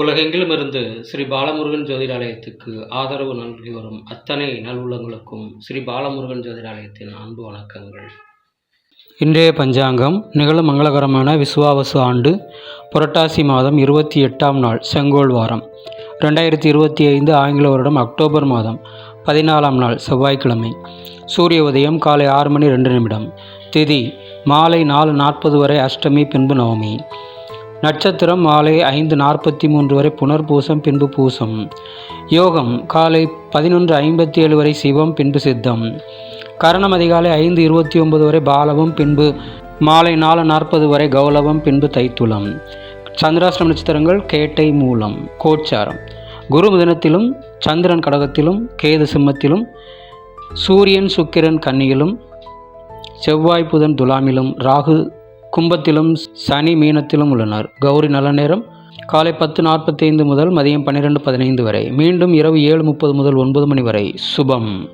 உலகெங்கிலும் இருந்து ஸ்ரீ பாலமுருகன் ஜோதிடாலயத்துக்கு ஆதரவு நல்கி வரும் அத்தனை நல்லுள்ளங்களுக்கும் ஸ்ரீ பாலமுருகன் ஜோதிடாலயத்தின் அன்பு வணக்கங்கள். இன்றைய பஞ்சாங்கம் நிகழும் மங்களகரமான விசுவாவசு ஆண்டு புரட்டாசி மாதம் இருபத்தி எட்டாம் நாள் செங்கோல் வாரம். ரெண்டாயிரத்தி இருபத்தி ஐந்து ஆங்கில வருடம் அக்டோபர் மாதம் பதினாலாம் நாள் செவ்வாய்க்கிழமை. சூரிய உதயம் காலை ஆறு மணி ரெண்டு நிமிடம். திதி மாலை நாலு நாற்பது வரை அஷ்டமி பின்பு நவமி. நட்சத்திரம் மாலை ஐந்து நாற்பத்தி மூன்று வரை புனர்பூசம் பின்பு பூசம். யோகம் காலை பதினொன்று ஐம்பத்தி ஏழு வரை சிவம் பின்பு சித்தம். கரணம் அதிகாலை ஐந்து இருபத்தி ஒன்பது வரை பாலவம் பின்பு மாலை நாலு நாற்பது வரை கௌலவம் பின்பு தைத்துளம் சந்திராஷ்டிரம் நட்சத்திரங்கள் கேட்டை மூலம் கோச்சாரம். குரு தினத்திலும் சந்திரன் கடகத்திலும் கேது சிம்மத்திலும் சூரியன் சுக்கிரன் கன்னியிலும் செவ்வாய் புதன் துலாமிலும் ராகு கும்பத்திலும் சனி மீனத்திலும் உள்ளனர். கௌரி நல்ல நேரம். காலை பத்து நாற்பத்தைந்து முதல் மதியம் பன்னிரெண்டு பதினைந்து வரை. மீண்டும் இரவு ஏழு முப்பது முதல் ஒன்பது மணி வரை. சுபம்.